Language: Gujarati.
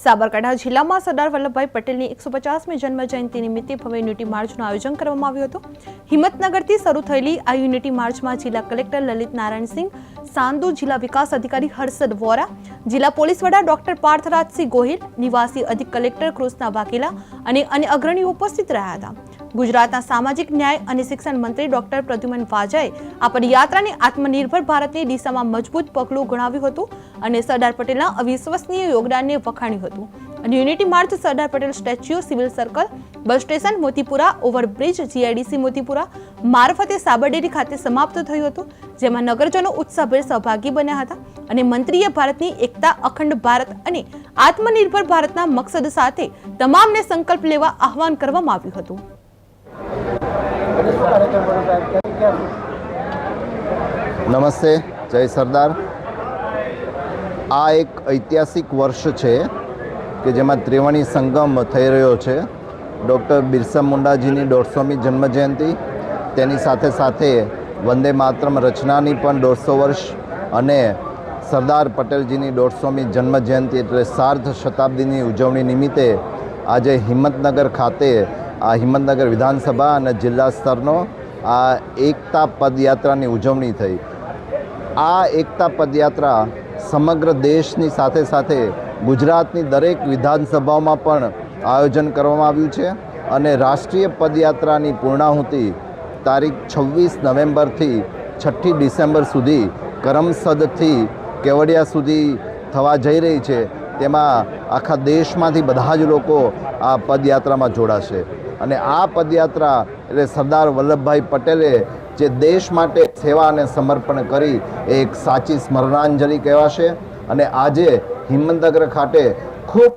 સાબરકાંઠા જિલ્લામાં સરદાર વલ્લભભાઈ પટેલની એકસો પચાસમી જન્મ જયંતિ નિમિત્તે ભવ્ય યુનિટી માર્ચનું આયોજન કરવામાં આવ્યું હતું. હિંમતનગરથી શરૂ થયેલી આ યુનિટી માર્ચમાં જિલ્લા કલેક્ટર લલિત નારાયણસિંહ સાંદુ જિલ્લા વિકાસ અધિકારી હર્ષદ વોરા, જિલ્લા પોલીસ વડા ડોક્ટર પાર્થરાજસિંહ ગોહિલ, નિવાસી અધિક કલેક્ટર કૃષ્ણા વાઘેલા અને અન્ય અગ્રણીઓ ઉપસ્થિત રહ્યા હતા. ગુજરાતના સામાજિક ન્યાય અને શિક્ષણ મંત્રી ડોક્ટર પ્રદ્યુમન વાજાએ આ પદયાત્રાને આત્મનિર્ભર ભારતની દિશામાં મજબૂત પગલું ગણાવ્યું હતું અને સરદાર પટેલના અવિશ્વસનીય યોગદાનને વખાણ્યું હતું. અને unity march Sardar Patel statue, civil circle, bus station, Motipura, overbridge, GIDC, Motipura મારફતે સાબરડેરી ખાતે સમાપ્ત થયું હતું, જેમાં નગરજનો ઉત્સાહભેર સહભાગી બન્યા હતા અને મંત્રીએ ભારતની એકતા, અખંડ ભારત અને આત્મનિર્ભર ભારતના મકસદ સાથે તમામને સંકલ્પ લેવા આહવાન કરવામાં આવ્યું હતું. નમસ્તે, જય સરદાર. આ એક ઐતિહાસિક વર્ષ છે કે જેમાં ત્રિવેણી સંગમ થઈ રહ્યો છે. ડૉક્ટર બિરસા મુંડાજીની દોઢસોમી જન્મજયંતિ, તેની સાથે સાથે વંદે માતરમ રચનાની પણ દોઢસો વર્ષ અને સરદાર પટેલજીની દોઢસોમી જન્મજયંતિ એટલે સાર્ધ શતાબ્દીની ઉજવણી નિમિત્તે આજે હિંમતનગર ખાતે આ હિંમતનગર વિધાનસભા અને જિલ્લા સ્તરનો આ એકતા પદયાત્રાની ઉજવણી થઈ. આ એકતા પદયાત્રા સમગ્ર દેશની સાથે સાથે ગુજરાતની દરેક વિધાનસભાઓમાં પણ આયોજન કરવામાં આવ્યું છે અને રાષ્ટ્રીય પદયાત્રાની પૂર્ણાહુતિ તારીખ છવ્વીસ નવેમ્બરથી છઠ્ઠી ડિસેમ્બર સુધી કરમસદથી કેવડિયા સુધી થવા જઈ રહી છે. તેમાં આખા દેશમાંથી બધા જ લોકો આ પદયાત્રામાં જોડાશે. અને આ પદયાત્રા એટલે સરદાર વલ્લભભાઈ પટેલે જે દેશ માટે સેવા અને સમર્પણ કરી, એ એક સાચી સ્મરણાંજલિ કહેવાશે. અને આજે હિંમતનગર ખાતે ખૂબ